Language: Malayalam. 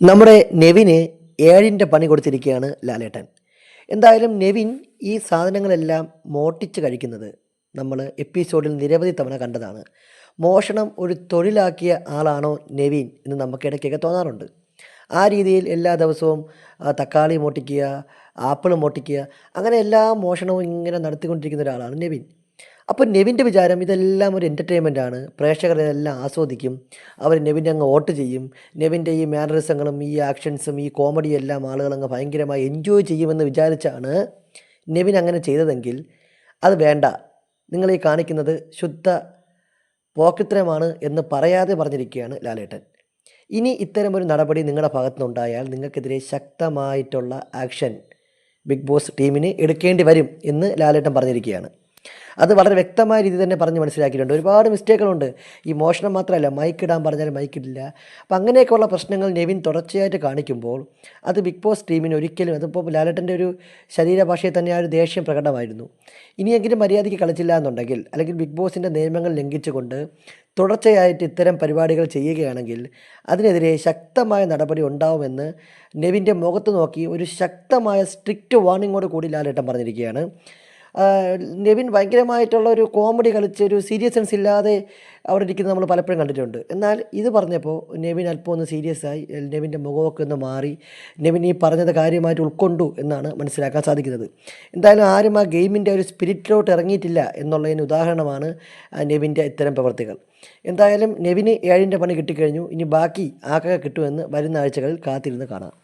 നമ്മുടെ നെവിന് ഏഴിന്റെ പണി കൊടുത്തിരിക്കുകയാണ് ലാലേട്ടൻ. എന്തായാലും നെവിൻ ഈ സാധനങ്ങളെല്ലാം മോട്ടിച്ച് കഴിക്കുന്നത് നമ്മൾ എപ്പിസോഡിൽ നിരവധി തവണ കണ്ടതാണ്. മോഷണം ഒരു തൊഴിലാക്കിയ ആളാണോ നെവിൻ എന്ന് നമുക്ക് ഇടയ്ക്കൊക്കെ തോന്നാറുണ്ട്. ആ രീതിയിൽ എല്ലാ ദിവസവും തക്കാളി മോട്ടിക്കുക ആപ്പിൾ മോട്ടിക്കുക അങ്ങനെ എല്ലാ മോഷണവും ഇങ്ങനെ നടത്തിക്കൊണ്ടിരിക്കുന്ന ഒരാളാണ് നെവിൻ. അപ്പോൾ നെവിന്റെ വിചാരം ഇതെല്ലാം ഒരു എന്റർടൈൻമെന്റ് ആണ്. പ്രേക്ഷകർ ഇതെല്ലാം ആസ്വദിക്കും. അവർ നെവിന്റെ അങ്ങ് വോട്ട് ചെയ്യും. നെവിന്റെ ഈ മാനറിസങ്ങളും ഈ ആക്ഷൻസും ഈ കോമഡിയും എല്ലാം ആളുകൾ അങ്ങ് ഭയങ്കരമായി എൻജോയ് ചെയ്യുമെന്ന് വിചാരിച്ചാണ് നെവിൻ അങ്ങനെ ചെയ്തതെങ്കിൽ അത് വേണ്ട. നിങ്ങൾ ഈ കാണിക്കുന്നത് ശുദ്ധ പോക്കിത്തരമാണ് എന്ന് പറയാതെ പറഞ്ഞിരിക്കുകയാണ് ലാലേട്ടൻ. ഇനി ഇത്തരമൊരു നടപടി നിങ്ങളുടെ ഭാഗത്തുനിന്നുണ്ടായാൽ നിങ്ങൾക്കെതിരെ ശക്തമായിട്ടുള്ള ആക്ഷൻ ബിഗ് ബോസ് ടീമിന് എടുക്കേണ്ടി വരും എന്ന് ലാലേട്ടൻ പറഞ്ഞിരിക്കുകയാണ്. അത് വളരെ വ്യക്തമായ രീതിയിൽ തന്നെ പറഞ്ഞ് മനസ്സിലാക്കിയിട്ടുണ്ട്. ഒരുപാട് മിസ്റ്റേക്കുകളുണ്ട്. ഈ മോഷണം മാത്രമല്ല മൈക്ക് ഇടാൻ പറഞ്ഞാൽ മൈക്ക് ഇടില്ല. അപ്പം അങ്ങനെയൊക്കെയുള്ള പ്രശ്നങ്ങൾ നെവിൻ തുടർച്ചയായിട്ട് കാണിക്കുമ്പോൾ അത് ബിഗ് ബോസ് ടീമിന് ഒരിക്കലും അതിപ്പോൾ ലാലട്ടന്റെ ഒരു ശരീരഭാഷയിൽ തന്നെ ആ ഒരു ദേഷ്യം പ്രകടമായിരുന്നു. ഇനിയെങ്കിലും മര്യാദയ്ക്ക് കളിച്ചില്ല എന്നുണ്ടെങ്കിൽ അല്ലെങ്കിൽ ബിഗ് ബോസിന്റെ നിയമങ്ങൾ ലംഘിച്ചുകൊണ്ട് തുടർച്ചയായിട്ട് ഇത്തരം പരിപാടികൾ ചെയ്യുകയാണെങ്കിൽ അതിനെതിരെ ശക്തമായ നടപടി ഉണ്ടാവുമെന്ന് നെവിന്റെ മുഖത്ത് നോക്കി ഒരു ശക്തമായ സ്ട്രിക്റ്റ് വാർണിങ്ങോട് കൂടി ലാലേട്ടൻ പറഞ്ഞിരിക്കുകയാണ്. നെവിൻ ഭയങ്കരമായിട്ടുള്ള ഒരു കോമഡി കളിച്ച് ഒരു സീരിയസ്നെസ് ഇല്ലാതെ അവിടെ ഇരിക്കുന്നത് നമ്മൾ പലപ്പോഴും കണ്ടിട്ടുണ്ട്. എന്നാൽ ഇത് പറഞ്ഞപ്പോൾ നെവിൻ അല്പം ഒന്ന് സീരിയസ് ആയി. നെവിന്റെ മുഖമൊക്കെ ഒന്ന് മാറി. നെവിൻ ഈ പറഞ്ഞത് കാര്യമായിട്ട് ഉൾക്കൊണ്ടു എന്നാണ് മനസ്സിലാക്കാൻ സാധിക്കുന്നത്. എന്തായാലും ആരും ആ ഗെയിമിന്റെ ഒരു സ്പിരിറ്റിലോട്ട് ഇറങ്ങിയിട്ടില്ല എന്നുള്ളതിന് ഉദാഹരണമാണ് നെവിന്റെ ഇത്തരം പ്രവർത്തികൾ. എന്തായാലും നെവിന് ഏഴിന്റെ പണി കിട്ടിക്കഴിഞ്ഞു. ഇനി ബാക്കി ആകെ കിട്ടുമെന്ന് വരുന്ന ആഴ്ചകളിൽ കാത്തിരുന്ന് കാണാം.